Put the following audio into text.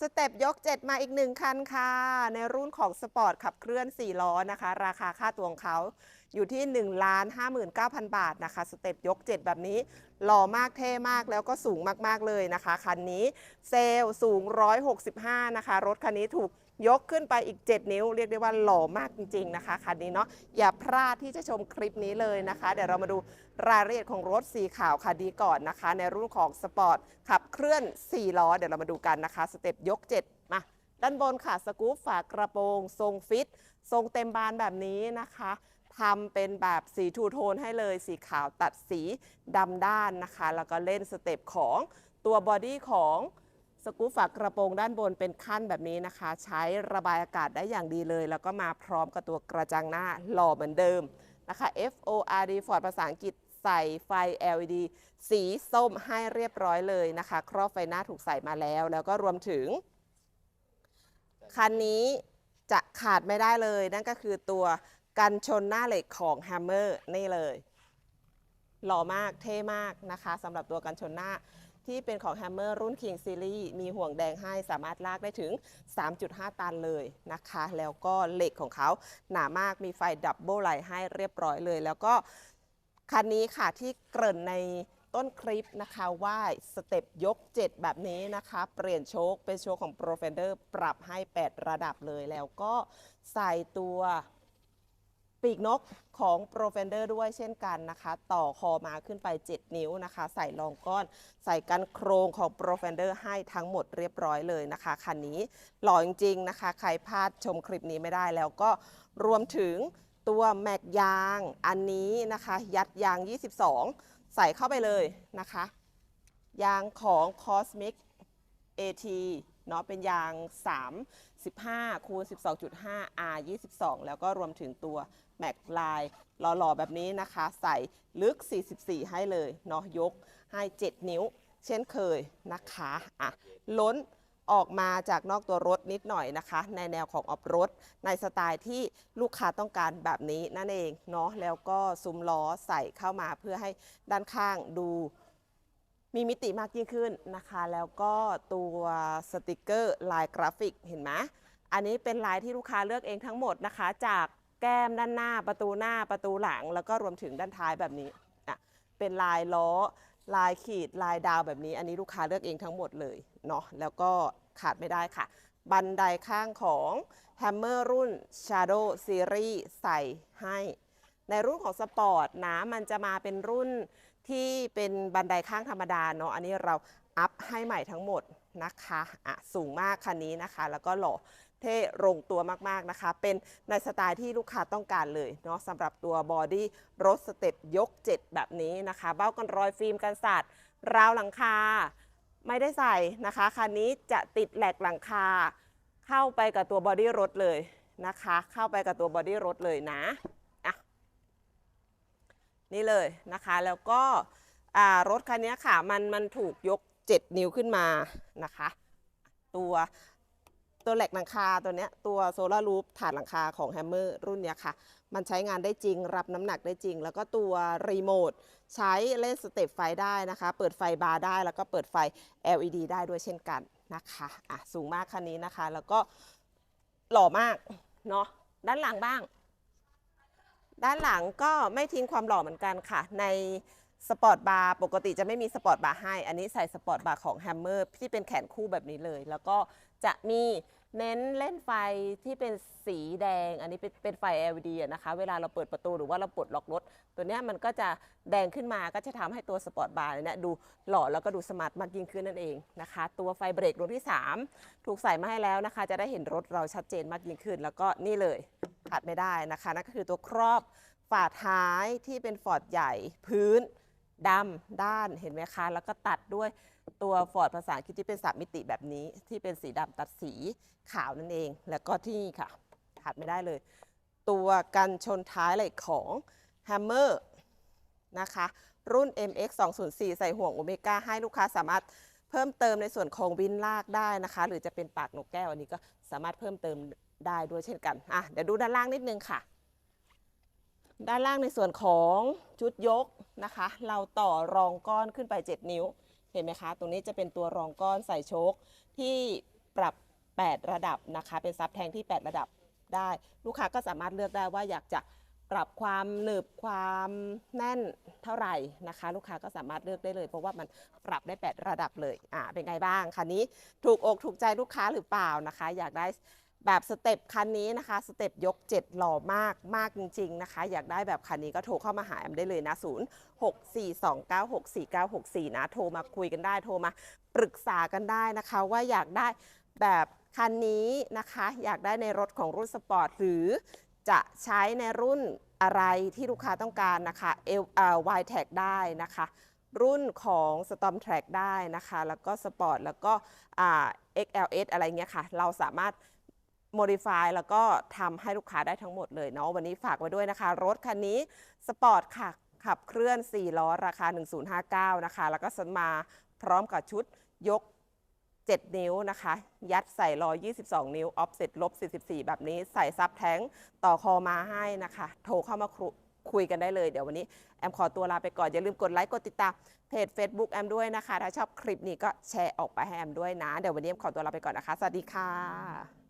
สเต็ปยก 7 มาอีกหนึ่งคันค่ะ ในรุ่นของสปอร์ตขับเคลื่อน 4 ล้อนะคะ ราคาค่าตัวของเขาอยู่ที่1 59,000 บาทนะคะ สเต็ปยก 7 แบบนี้ หล่อมากเท่มากแล้วก็สูงมาก ๆ เลยนะคะ คันนี้เซลสูง 165 นะคะ รถคันนี้ถูก ยกขึ้นไปอีก 7 นิ้ว เรียกได้ว่าหล่อมากจริง ๆ นะคะคันนี้เนาะอย่าพลาดที่จะชมคลิปนี้เลยนะคะ เดี๋ยวเรามาดูรายละเอียดของรถสีขาวคันนี้ก่อนนะคะ ในรุ่นของสปอร์ตขับเคลื่อน 4 ล้อ เดี๋ยวเรามาดูกันนะคะสเต็ปยก 7 มา ด้านบนค่ะสกู๊ปฝากระโปรง ทรงฟิต ทรงเต็มบานแบบนี้นะคะทำเป็นแบบสีทูโทนให้เลยสีขาวตัดสีดำด้านนะคะ แล้วก็เล่นสเต็ปของตัวบอดี้ของ สกู๊ปฝากระโปรงด้านบนเป็นขั้นแบบนี้นะคะ ใช้ระบายอากาศได้อย่างดีเลย แล้วก็มาพร้อมกับตัวกระจังหน้าหล่อเหมือนเดิมนะคะ F O R D Ford ภาษาอังกฤษใส่ไฟ LED สีส้มให้เรียบร้อยเลยนะคะ ครอบไฟหน้าถูกใส่มาแล้ว แล้วก็รวมถึง คันนี้จะขาดไม่ได้เลย นั่นก็คือตัวกันชนหน้าเหล็กของ Hammer นี่เลย หล่อมากเท่มากนะคะสำหรับตัวกันชนหน้า ที่เป็นของ Hammer รุ่น King Series มีห่วงแดงให้สามารถลากได้ถึง 3.5 ตันเลยนะคะ แล้วก็เหล็กของเขาหนามากมีไฟดับเบิลไลท์ให้เรียบร้อยเลย แล้วก็คันนี้ค่ะที่เกริ่นในต้นคลิปนะคะว่าสเต็ปยก 7 แบบนี้นะคะ เปลี่ยนโชคเป็นโชคของ Pro Fender ปรับให้ 8 ระดับเลยแล้วก็ใส่ตัว ปีกนกของ Pro Fender ด้วยเช่นกันนะคะ ต่อคอมาขึ้นไป 7 นิ้วนะคะ ใส่รองก้อนใส่กันโครงของ Pro Fender ให้ทั้งหมดเรียบร้อยเลยนะคะคันนี้หล่อจริงๆนะคะ ใครพลาดชมคลิปนี้ไม่ได้แล้วก็รวมถึงตัวแม็กยางอันนี้นะคะ ยัดยาง 22 ใส่เข้าไปเลยนะคะ ยางของ Cosmic AT เนาะเป็นยาง 3 15คูณ12.5 R 22 แล้วก็รวมถึงตัวแม็กลายหล่อๆแบบนี้นะคะ ใส่ลึก 44 ให้เลยเนาะยกให้ 7 นิ้ว เช่นเคยนะคะอะล้นออกมาจากนอกตัวรถนิดหน่อยนะคะ ในแนวของออฟรถ ในสไตล์ที่ลูกค้าต้องการแบบนี้นั่นเองเนาะแล้วก็ซุ้มล้อใส่เข้ามาเพื่อให้ด้านข้างดู มีมิติมากยิ่งขึ้นนะคะ แล้วก็ตัวสติกเกอร์ลายกราฟิกเห็นไหมอันนี้เป็นลายที่ลูกค้าเลือกเองทั้งหมดนะคะ จากแก้มด้านหน้าประตูหน้าประตูหลัง แล้วก็รวมถึงด้านท้ายแบบนี้อะเป็นลายล้อ ลายขีดลายดาวแบบนี้ อันนี้ลูกค้าเลือกเองทั้งหมดเลยเนาะแล้วก็ขาดไม่ได้ค่ะ บันไดข้างของ Hammer รุ่น Shadow Series ใส่ให้ ในรุ่นของสปอร์ตนะมันจะมาเป็นรุ่น ที่เป็นบันไดข้างธรรมดาเนาะอันนี้เราอัพให้ใหม่ทั้งหมดนะคะอะสูงมากคันนี้นะคะ แล้วก็หล่อเท่ลงตัวมากๆนะคะ เป็นในสไตล์ที่ลูกค้าต้องการเลยเนาะสำหรับตัวบอดี้รถสเต็ปยก 7 แบบนี้นะคะ เบ้ากันรอยฟิล์มกันสาดราวหลังคาไม่ได้ใส่นะคะคันนี้จะติดแหลกหลังคา เข้าไปกับตัวบอดี้รถเลยนะคะ เข้าไปกับตัวบอดี้รถเลยนะอะ นี่เลยนะคะ แล้วก็รถคันนี้ค่ะมันมันถูกยก 7 นิ้วขึ้นมานะคะ ตัวตัวแหลกหลังคาตัวเนี้ยตัวโซลารูฟฐานหลังคาของแฮมเมอร์รุ่นเนี้ยค่ะ มันใช้งานได้จริง รับน้ำหนักได้จริง แล้วก็ตัวรีโมทใช้เล่นสเต็ปไฟได้นะคะ เปิดไฟบาร์ได้แล้วก็เปิดไฟ LED ได้ด้วยเช่นกันนะคะอะสูงมากคันนี้นะคะ แล้วก็หล่อมากเนาะด้านหลังบ้าง ด้านหลังก็ไม่ทิ้งความหล่อเหมือนกันค่ะ ในสปอร์ตบาร์ปกติจะไม่มีสปอร์ตบาร์ให้ อันนี้ใส่สปอร์ตบาร์ของแฮมเมอร์ที่เป็นแขนคู่แบบนี้เลย แล้วก็จะมี เน้นเล่นไฟที่เป็นสีแดง อันนี้เป็นเป็นไฟ LED อะนะคะ เวลาเราเปิดประตูหรือว่าเราปลดล็อกรถ ตัวเนี้ยมันก็จะแดงขึ้นมาก็จะทำให้ตัวสปอร์ตบาร์เนี่ยดูหล่อแล้วก็ดูสมาร์ทมากยิ่งขึ้นนั่นเองนะคะ ตัวไฟเบรกรุ่นที่ 3 ถูกใส่มาให้แล้วนะคะ จะได้เห็นรถเราชัดเจนมากยิ่งขึ้น แล้วก็นี่เลยขาดไม่ได้นะคะนั่นก็คือตัวครอบฝาท้ายที่เป็นฟอร์ดใหญ่พื้นดำด้านเห็นไหมคะ แล้วก็ตัดด้วย ตัวฟอร์ดภาษาอังกฤษที่เป็นสามมิติแบบนี้ที่เป็นสีดำตัดสีขาวนั่นเอง แล้วก็ที่นี่ค่ะขาดไม่ได้เลย ตัวกันชนท้ายเหล็กของ Hammer นะคะ รุ่น MX 204ใส่ห่วงโอเมก้าให้ลูกค้าสามารถเพิ่มเติมในส่วนของวินลากได้นะคะ หรือจะเป็นปากนกแก้วอันนี้ก็สามารถเพิ่มเติมได้ด้วยเช่นกันอะเดี๋ยวดูด้านล่างนิดนึงค่ะ ด้านล่างในส่วนของชุดยกนะคะ เราต่อรองก้อนขึ้นไป 7 นิ้ว เห็นไหมคะ ตรงนี้จะเป็นตัวรองก้อนใส่โชคที่ปรับ 8 ระดับนะคะ เป็นซับแทงที่ 8 ระดับได้ ลูกค้าก็สามารถเลือกได้ว่าอยากจะปรับความหนึบความแน่นเท่าไหร่นะคะ ลูกค้าก็สามารถเลือกได้เลย เพราะว่ามันปรับได้ 8 ระดับเลยอ่าเป็นไงบ้างคันนี้ถูกอกถูกใจลูกค้าหรือเปล่านะคะ อยากได้ แบบสเต็ปคันนี้นะคะ สเต็ปยก 7 หล่อมากมากจริง ๆ นะคะ อยากได้แบบคันนี้ก็โทรเข้ามาหาแอมได้เลยนะ 0 6 4 2 9 6 4 9 6 4 นะ โทรมาคุยกันได้ โทรมาปรึกษากันได้นะคะ ว่าอยากได้แบบคันนี้นะคะ อยากได้ในรถของรุ่นสปอร์ตหรือจะใช้ในรุ่นอะไรที่ลูกค้าต้องการนะคะเอลเอ่อ y t a g ได้นะคะรุ่นของ Storm Track ได้นะคะ แล้วก็สปอร์ตแล้วก็อ่า XLS อะไรเงี้ยค่ะ เราสามารถ modify แล้วก็ทำให้ลูกค้าได้ทั้งหมดเลยเนาะวันนี้ฝากไว้ด้วยนะคะ รถคันนี้สปอร์ตค่ะ ขับเคลื่อน 4 ล้อราคา 1059 นะคะ แล้วก็สมาพร้อมกับชุดยก 7 นิ้วนะคะ ยัดใส่ล้อ 22 นิ้ว ออฟเซ็ตลบ 44 แบบนี้ ใส่ซับแท้งต่อคอมาให้นะคะ โทรเข้ามาคุคุยกันได้เลย เดี๋ยววันนี้แอมขอตัวลาไปก่อน อย่าลืมกดไลค์ กดติดตามเพจ Facebook แอมด้วยนะคะ ถ้าชอบคลิปนี้ก็แชร์ออกไปให้แอมด้วยนะ เดี๋ยววันนี้แอมขอตัวลาไปก่อนนะคะ สวัสดีค่ะ